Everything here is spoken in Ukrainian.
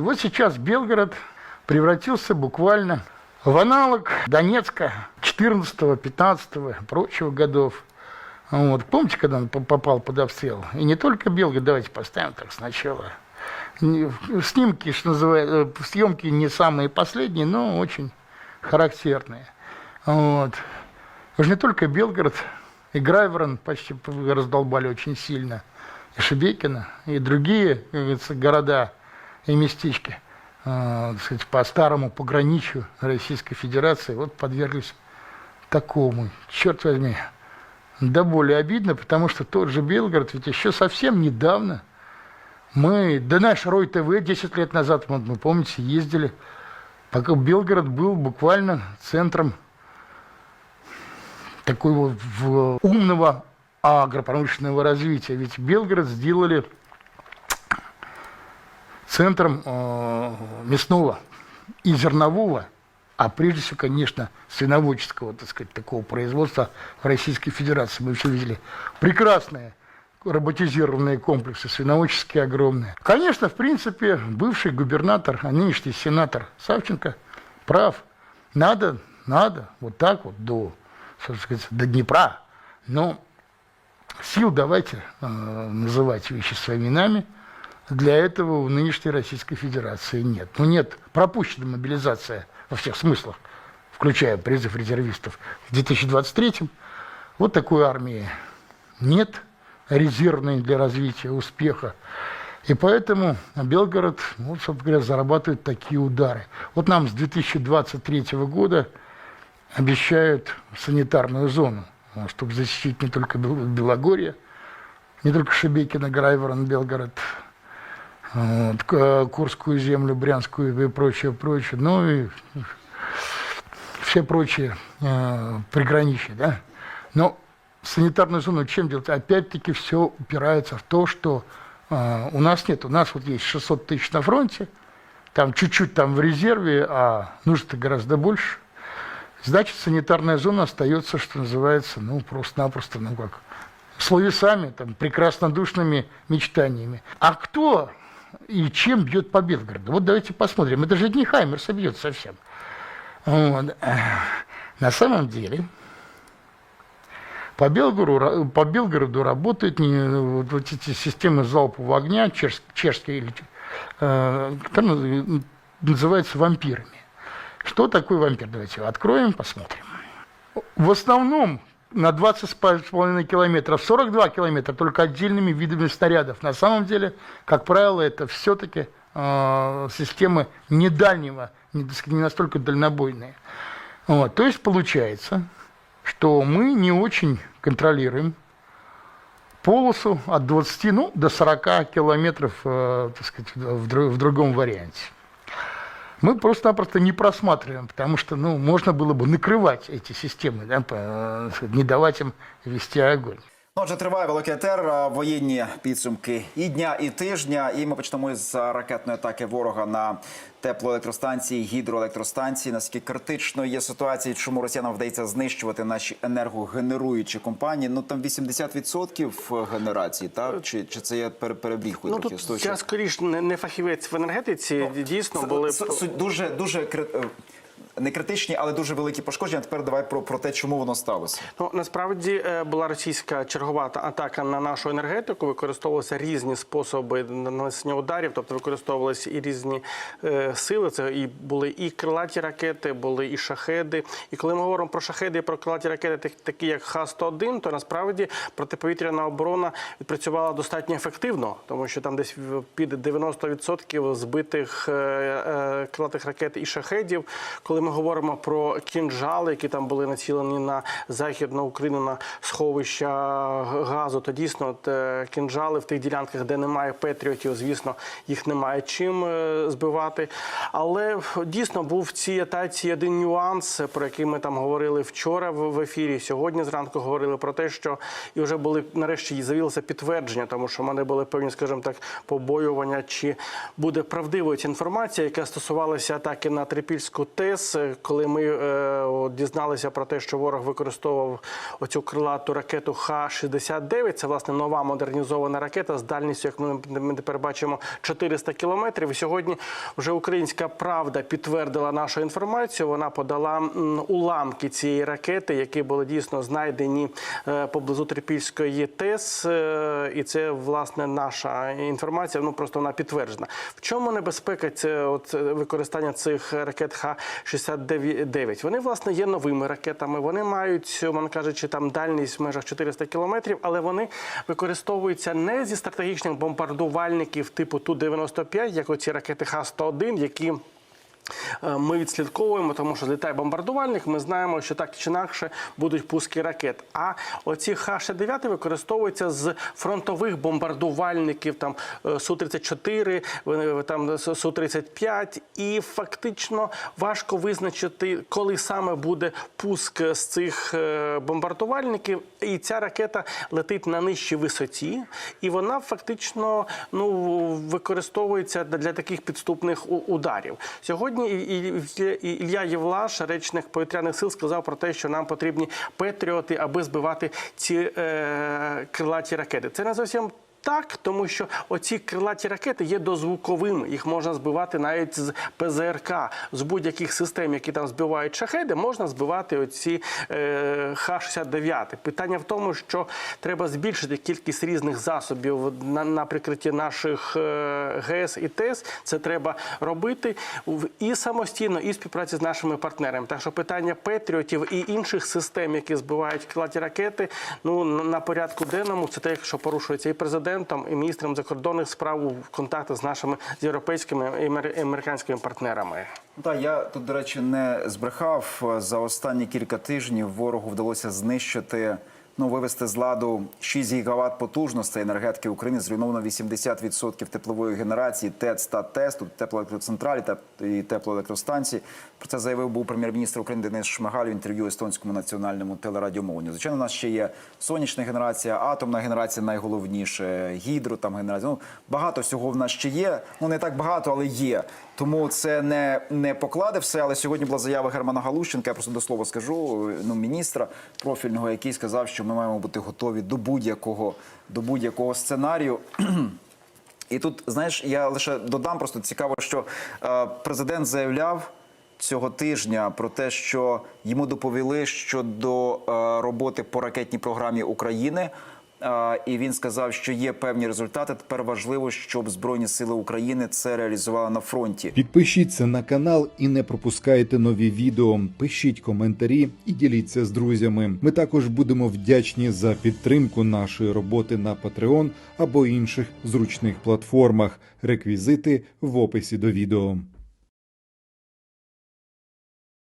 Вот сейчас Белгород превратился буквально в аналог Донецка 14 15 прочего годов. Вот. Помните, когда он по- попал под обстрел? И не только Белгород, давайте поставим так сначала. Снимки, что называется, э, съемки не самые последние, но очень характерные. Вот. Уж не только Белгород, и Грайворон почти раздолбали очень сильно, и Шебекино, и другие, как говорится, города и местечки, э, сказать, по старому пограничью Российской Федерации, вот подверглись такому, черт возьми, да более обидно, потому что тот же Белгород ведь еще совсем недавно мы, да наш Рой ТВ 10 лет назад, вот вы помните, ездили, пока Белгород был буквально центром такого умного агропромышленного развития. Ведь Белгород сделали центром э, мясного и зернового, а прежде всего, конечно, свиноводческого, так сказать, такого производства в Российской Федерации. Мы все видели прекрасные роботизированные комплексы, свиноводческие огромные. Конечно, в принципе, бывший губернатор, а нынешний сенатор Савченко прав. Надо, надо, вот так вот до, сказать, до Днепра. Но сил давайте э, называть вещи своими именами. Для этого в нынешней Российской Федерации нет. Ну нет, пропущена мобилизация во всех смыслах, включая призыв резервистов в 2023 Вот такой армии нет, резервной для развития успеха. И поэтому Белгород, ну, собственно говоря, зарабатывает такие удары. Вот нам с 2023 года обещают санитарную зону, ну, чтобы защитить не только Бел- Белогорье, не только Шебекино, Грайворон, Белгород, Курскую землю, Брянскую и прочее, прочее, ну и все прочие э, приграничья, да. Но санитарную зону чем делать? Опять-таки все упирается в то, что э, у нас нет, у нас вот есть 600 тысяч на фронте, там чуть-чуть там в резерве, а нужно гораздо больше. Значит, санитарная зона остается, что называется, ну, просто-напросто, ну, как, словесами, там, прекраснодушными мечтаниями. А кто и чем бьет по Белгороду? Вот давайте посмотрим. Это же не Хаймерса бьет совсем. Вот. На самом деле, по Белгороду, по Белгороду работают не, вот, эти системы залпового огня, чеш- чешские, э, которые называются вампирами. Что такое вампир? Давайте откроем, посмотрим. В основном на 20,5 километров, 42 километра только отдельными видами снарядов. На самом деле, как правило, это все-таки э, системы не дальнего, не, не настолько дальнобойные. Вот. То есть получается, что мы не очень контролируем полосу от 20 ну, до 40 километров э, так сказать, в, в другом варианте. Мы просто-напросто не просматриваем, потому что ну, можно было бы накрывать эти системы, да, по- э, не давать им вести огонь. Ну, Отже, триває великий етер, воєнні підсумки і дня, і тижня. І ми почнемо з ракетної атаки ворога на теплоелектростанції, гідроелектростанції. Наскільки критичною є ситуація, чому росіянам вдається знищувати наші енергогенеруючі компанії? Ну там 80% генерації, так чи, чи це я пере- перебріхую Ну тут я скоріш не, фахівець в енергетиці. Дійсно були дуже дуже е, не критичні, але дуже великі пошкодження. Тепер давай про, про те, чому воно сталося. Ну насправді е, була російська чергова атака на нашу енергетику. Використовувалися різні способи нанесення ударів, тобто використовувалися і різні е, сили. Це і були і крилаті ракети, були і шахеди. І коли ми говоримо про шахеди і про крилаті ракети, такі як Х-101, то насправді протиповітряна оборона відпрацювала достатньо ефективно, тому що там десь під 90% збитих е, е, крилатих ракет і шахедів. Коли ми говоримо про кінжали, які там були націлені на західну Україну на сховища газу, то дійсно е, кінжали в тих ділянках, де немає патріотів, звісно, їх немає чим е, збивати. Але дійсно був в цій атаці один нюанс, про який ми там говорили вчора в ефірі. Сьогодні зранку говорили про те, що і вже були нарешті з'явилося підтвердження, тому що в мене були певні, скажімо так, побоювання, чи буде правдивою ця інформація, яка стосувалася атаки на Трипільську ТЕС. ІТС, коли ми е, дізналися про те, що ворог використовував оцю крилату ракету Х-69, це власне нова модернізована ракета з дальністю, як ми, тепер бачимо, 400 кілометрів. Сьогодні вже українська правда підтвердила нашу інформацію. Вона подала уламки цієї ракети, які були дійсно знайдені е, поблизу Трипільської ТЕС. Е, І це власне наша інформація. Ну просто вона підтверджена. В чому небезпека це от е, використання цих ракет Х-69? Вони власне є новими ракетами. Вони мають, мовно кажучи, там дальність в межах 400 кілометрів, але вони використовуються не зі стратегічних бомбардувальників типу Ту-95, як оці ракети Х-101, які Ми відслідковуємо, тому що злітає бомбардувальник. Ми знаємо, що так чи інакше будуть пуски ракет. А оці Х-69 використовуються з фронтових бомбардувальників, там е, Су-34, там Су-35, і фактично важко визначити, коли саме буде пуск з цих е, бомбардувальників. І ця ракета летить на нижчій висоті, і вона фактично ну використовується для таких підступних ударів. Сьогодні Ілля Євлаш, речник повітряних сил, сказав про те, що нам потрібні патріоти, аби збивати ці е, крилаті ракети. Це не зовсім. Так, тому що оці крилаті ракети є дозвуковими. Їх можна збивати навіть з ПЗРК, з будь-яких систем, які там збивають шахеди, можна збивати оці е, Х-69. Питання в тому, що треба збільшити кількість різних засобів на, на прикритті наших е, ГЕС і ТЕС. Це треба робити в- і самостійно, і в співпраці з нашими партнерами. Так що питання патріотів і інших систем, які збивають крилаті ракети, ну на- порядку денному це те, що порушується і президентом, і міністром закордонних справ у контактах з нашими з європейськими і амер- американськими партнерами. Так, я тут, до речі, не збрехав. За останні кілька тижнів ворогу вдалося знищити, ну, вивести з ладу 6 гігават потужностей енергетики України. Зруйновано 80% теплової генерації, ТЕЦ та ТЕС, тут теплоелектроцентралі та і теплоелектростанції. Про це заявив був прем'єр-міністр України Денис Шмигаль в інтерв'ю естонському національному телерадіомовленню. Звичайно, у нас ще є сонячна генерація, атомна генерація найголовніше, гідро там генерація. Ну, багато всього в нас ще є. Ну не так багато, але є. Тому це не, не покладе все. Але сьогодні була заява Германа Галущенка. Я просто до слова скажу ну, міністра профільного, який сказав, що ми маємо бути готові до будь-якого до будь-якого сценарію. І тут, знаєш, я лише додам просто цікаво, що е, президент заявляв цього тижня про те, що йому доповіли щодо е, роботи по ракетній програмі України. І він сказав, що є певні результати. Тепер важливо, щоб Збройні сили України це реалізували на фронті. Підпишіться на канал і не пропускайте нові відео. Пишіть коментарі і діліться з друзями. Ми також будемо вдячні за підтримку нашої роботи на Patreon або інших зручних платформах. Реквізити в описі до відео.